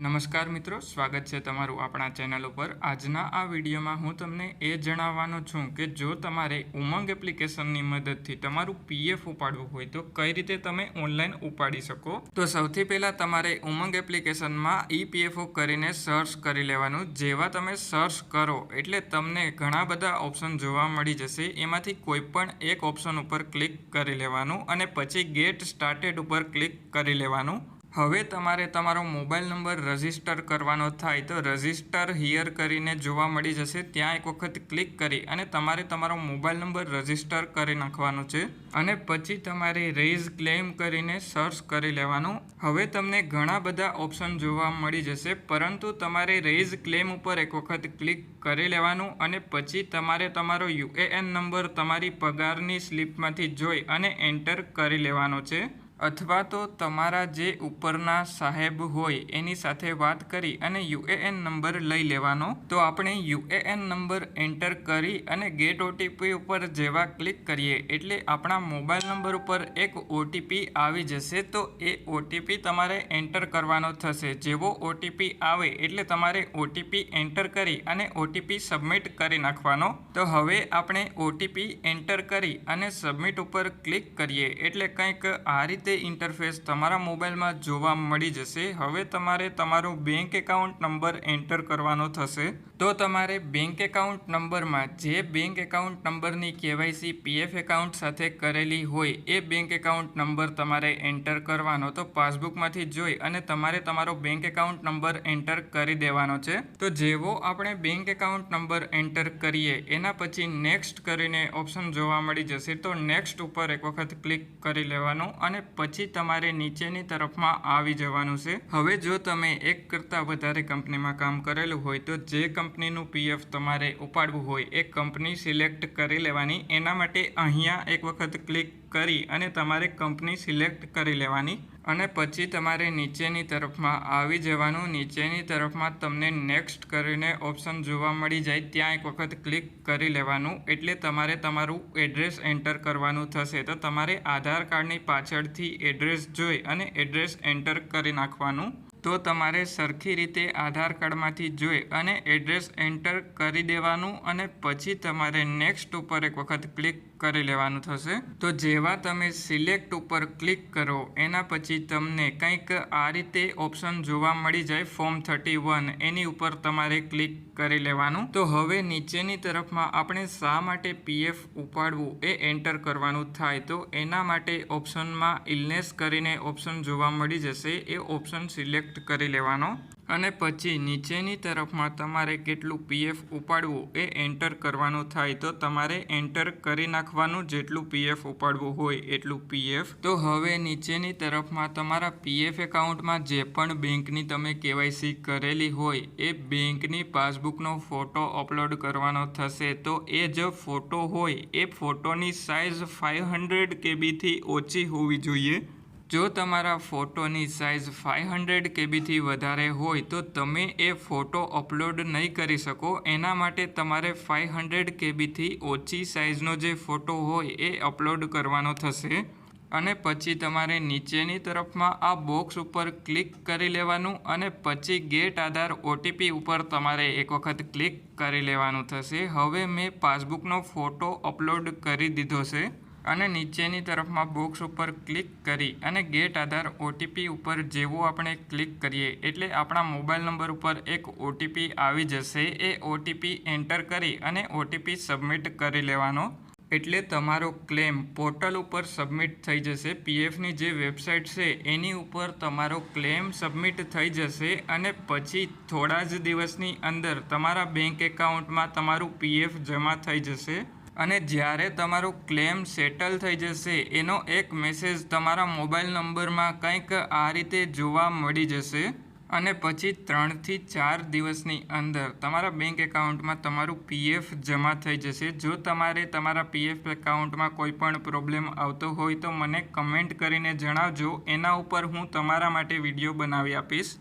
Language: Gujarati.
નમસ્કાર મિત્રો, સ્વાગત છે તમારું આપણા ચેનલ ઉપર. આજના આ વિડીયોમાં હું તમને એ જણાવવાનો છું કે જો તમારે ઉમંગ એપ્લિકેશનની મદદથી તમારું પીએફ ઉપાડવું હોય તો કઈ રીતે તમે ઓનલાઈન ઉપાડી શકો? તો સૌથી પહેલાં તમારે ઉમંગ એપ્લિકેશનમાં ઈપીએફઓ કરીને સર્ચ કરી લેવાનું. જેવા તમે સર્ચ કરો, એટલે તમને ઘણા બધા ઓપ્શન જોવા મળી જશે. એમાંથી કોઈ પણ એક ઓપ્શન ઉપર ક્લિક કરી લેવાનું અને પછી ગેટ સ્ટાર્ટેડ ઉપર ક્લિક કરી લેવાનું. હવે તમારે તમારો મોબાઈલ નંબર રજિસ્ટર કરવાનો થાય તો રજિસ્ટર હિયર કરીને જોવા મળી જશે. ત્યાં એક વખત ક્લિક કરી અને તમારે તમારો મોબાઈલ નંબર રજિસ્ટર કરી નાખવાનો છે અને પછી તમારે રેઝ ક્લેમ કરીને સર્ચ કરી લેવાનું. હવે તમને ઘણા બધા ઓપ્શન જોવા મળી જશે, પરંતુ તમારે રેઝ ક્લેમ ઉપર એક વખત ક્લિક કરી લેવાનું અને પછી તમારે તમારો યુએએન નંબર તમારી પગારની સ્લિપમાંથી જોઈ અને એન્ટર કરી લેવાનો છે. અથવા તો તમારા જે ઉપરના સાહેબ હોય એની સાથે વાત કરી અને યુએએન નંબર લઈ લેવાનો. તો આપણે યુએએન નંબર એન્ટર કરી અને ગેટ ઓટીપી ઉપર જેવા ક્લિક કરીએ એટલે આપણા મોબાઈલ નંબર ઉપર એક ઓટીપી આવી જશે. તો એ ઓટીપી તમારે એન્ટર કરવાનો થશે. જેવો ઓટીપી આવે એટલે તમારે ઓટીપી એન્ટર કરી અને ઓટીપી સબમિટ કરી નાખવાનો. તો હવે આપણે ઓટીપી એન્ટર કરી અને સબમિટ ઉપર ક્લિક કરીએ એટલે કંઈક આ રીતે ઇન્ટરફેસ તમારા મોબાઈલમાં જોવા મળી જશે. હવે તમારે તમારો બેંક એકાઉન્ટ નંબર એન્ટર કરવાનો થશે. તો તમારે બેંક એકાઉન્ટ નંબરમાં જે બેંક એકાઉન્ટ નંબરની કેવાયસી પીએફ એકાઉન્ટ સાથે કરેલી હોય, એ બેંક એકાઉન્ટ નંબર તમારે એન્ટર કરવાનો. તો પાસબુકમાંથી જોઈ અને તમારે તમારો બેંક એકાઉન્ટ નંબર એન્ટર કરી દેવાનો છે. તો જેવો આપણે બેંક એકાઉન્ટ નંબર એન્ટર કરીએ, એના પછી નેક્સ્ટ કરીને ઓપ્શન જોવા મળી જશે. તો નેક્સ્ટ ઉપર એક વખત ક્લિક કરી લેવાનું અને પછી તમારે નીચેની તરફમાં આવી જવાનું છે. હવે જો તમે એક કરતાં વધારે કંપનીમાં કામ કરેલું હોય તો જે કંપનીનું પીએફ તમારે ઉપાડવું હોય એ કંપની સિલેક્ટ કરી લેવાની. એના માટે અહીંયા એક વખત ક્લિક કરી અને તમારે કંપની સિલેક્ટ કરી લેવાની. અને પછી તમારે નીચેની તરફમાં આવી જવાનું. નીચેની તરફમાં તમને નેક્સ્ટ કરીને ઓપ્શન જોવા મળી જાય. ત્યાં એક વખત ક્લિક કરી લેવાનું. એટલે તમારે તમારું એડ્રેસ એન્ટર કરવાનું થશે. તો તમારે આધાર કાર્ડની પાછળથી એડ્રેસ જોઈ અને એડ્રેસ એન્ટર કરી નાખવાનું. તો તમારે સરખી રીતે આધાર કાર્ડમાંથી જોઈ અને એડ્રેસ એન્ટર કરી દેવાનું અને પછી તમારે નેક્સ્ટ ઉપર એક વખત ક્લિક કરી લેવાનું થશે. તો જેવા તમે સિલેક્ટ ઉપર ક્લિક કરો, એના પછી તમને કંઈક આ રીતે ઓપ્શન જોવા મળી જાય, ફોર્મ થર્ટી વન, એની ઉપર તમારે ક્લિક કરી લેવાનું. તો હવે નીચેની તરફમાં આપણે શા માટે પીએફ ઉપાડવું એ એન્ટર કરવાનું થાય, તો એના માટે ઓપ્શનમાં ઇલનેસ કરીને ઓપ્શન જોવા મળી જશે. એ ઓપ્શન સિલેક્ટ કરી લેવાનો અને પછી નીચેની તરફમાં તમારે કેટલું પીએફ ઉપાડવું એ એન્ટર કરવાનું થાય તો તમારે એન્ટર કરી નાખવાનું જેટલું પીએફ ઉપાડવું હોય એટલું પીએફ. તો હવે નીચેની તરફમાં તમારા પીએફ એકાઉન્ટમાં જે પણ બેંકની તમે કેવાયસી કરેલી હોય એ બેંકની પાસબુકનો ફોટો અપલોડ કરવાનો થશે તો એ જો ફોટો હોય એ ફોટોની સાઇઝ ફાઇવ હંડ્રેડ કેબીથી ઓછી હોવી જોઈએ. જો તમારા ફોટોની સાઇઝ ફાઇવ હંડ્રેડ કેબીથી વધારે હોય, તો તમે એ ફોટો અપલોડ નહીં કરી શકો. એના માટે તમારે ફાઇવ હંડ્રેડ કેબીથી ઓછી સાઇઝનો જે ફોટો હોય, એ અપલોડ કરવાનો થશે. અને પછી તમારે નીચેની તરફમાં આ બોક્સ ઉપર ક્લિક કરી લેવાનું અને પછી ગેટ આધાર ઓટીપી ઉપર તમારે એક વખત ક્લિક કરી લેવાનું થશે. હવે મેં પાસબુકનો ફોટો અપલોડ કરી દીધો છે. અને નીચેની તરફમાં બોક્સ ઉપર ક્લિક કરી અને ગેટ આધાર ઓટીપી ઉપર જેવો આપણે ક્લિક કરીએ એટલે આપણા મોબાઈલ નંબર ઉપર એક ઓટીપી આવી જશે. એ ઓટીપી એન્ટર કરી અને ઓટીપી સબમિટ કરી લેવાનો. એટલે તમારો ક્લેમ પોર્ટલ ઉપર સબમિટ થઈ જશે. પીએફની જે વેબસાઇટ છે, એની ઉપર તમારો ક્લેમ સબમિટ થઈ જશે અને પછી થોડા જ દિવસની અંદર તમારા બેંક એકાઉન્ટમાં તમારું પીએફ જમા થઈ જશે. અને જ્યારે તમારો ક્લેમ સેટલ થઈ જશે, એનો એક મેસેજ તમારા મોબાઈલ નંબરમાં કંઈક આ રીતે જોવા મળી જશે. અને પછી ત્રણથી ચાર દિવસની અંદર તમારા બેંક એકાઉન્ટમાં તમારું પીએફ જમા થઈ જશે. જો તમારે તમારા પીએફ એકાઉન્ટમાં કોઈ પણ પ્રોબ્લેમ આવતો હોય તો મને કમેન્ટ કરીને જણાવજો. એના ઉપર હું તમારા માટે વીડિયો બનાવી આપીશ.